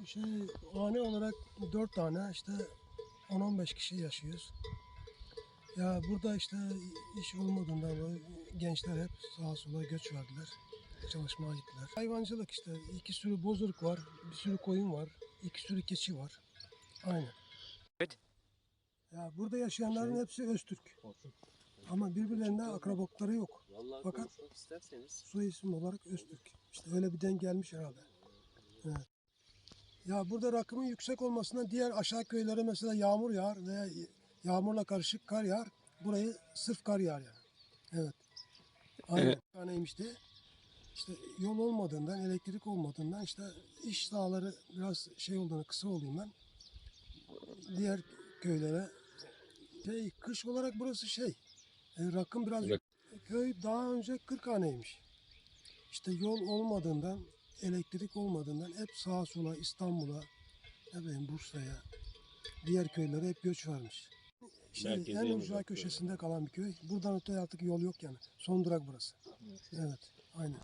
Bu şey hane olarak dört tane işte 10-15 kişi yaşıyoruz. Ya burada işte iş olmadığından dolayı gençler hep sağa sola göç verdiler. Çalışmaya gittiler. Hayvancılık işte iki sürü bozuruk var, bir sürü koyun var, iki sürü keçi var. Aynen. Evet. Ya burada yaşayanların Şey- hepsi Öztürk. Olsun. Ama birbirlerine akrabokları yok. Vallahi Fakat- konuşmak isterseniz. Soy isim olarak Öztürk. İşte öyle bir denk gelmiş herhalde. Evet. Ya burada rakımın yüksek olmasından diğer aşağı köylere mesela yağmur yağar veya yağmurla karışık kar yağar. Burayı sırf kar yağar yani. Evet. Aynen. Evet. Taneymişti. İşte yol olmadığından, elektrik olmadığından işte iş sahaları biraz şey olduğunu, kısa olayım ben. Diğer köylere şey, kış olarak burası şey, rakım biraz Rak- köy daha önce 40 haneymiş. İşte yol olmadığından, elektrik olmadığından hep sağa sola İstanbul'a, bileyim Bursa'ya, diğer köylere hep göç vermiş. İşte Merkezi en ucra uzak köşesinde kalan bir köy. Buradan öte artık yol yok yani. Son durak burası. Evet, aynen.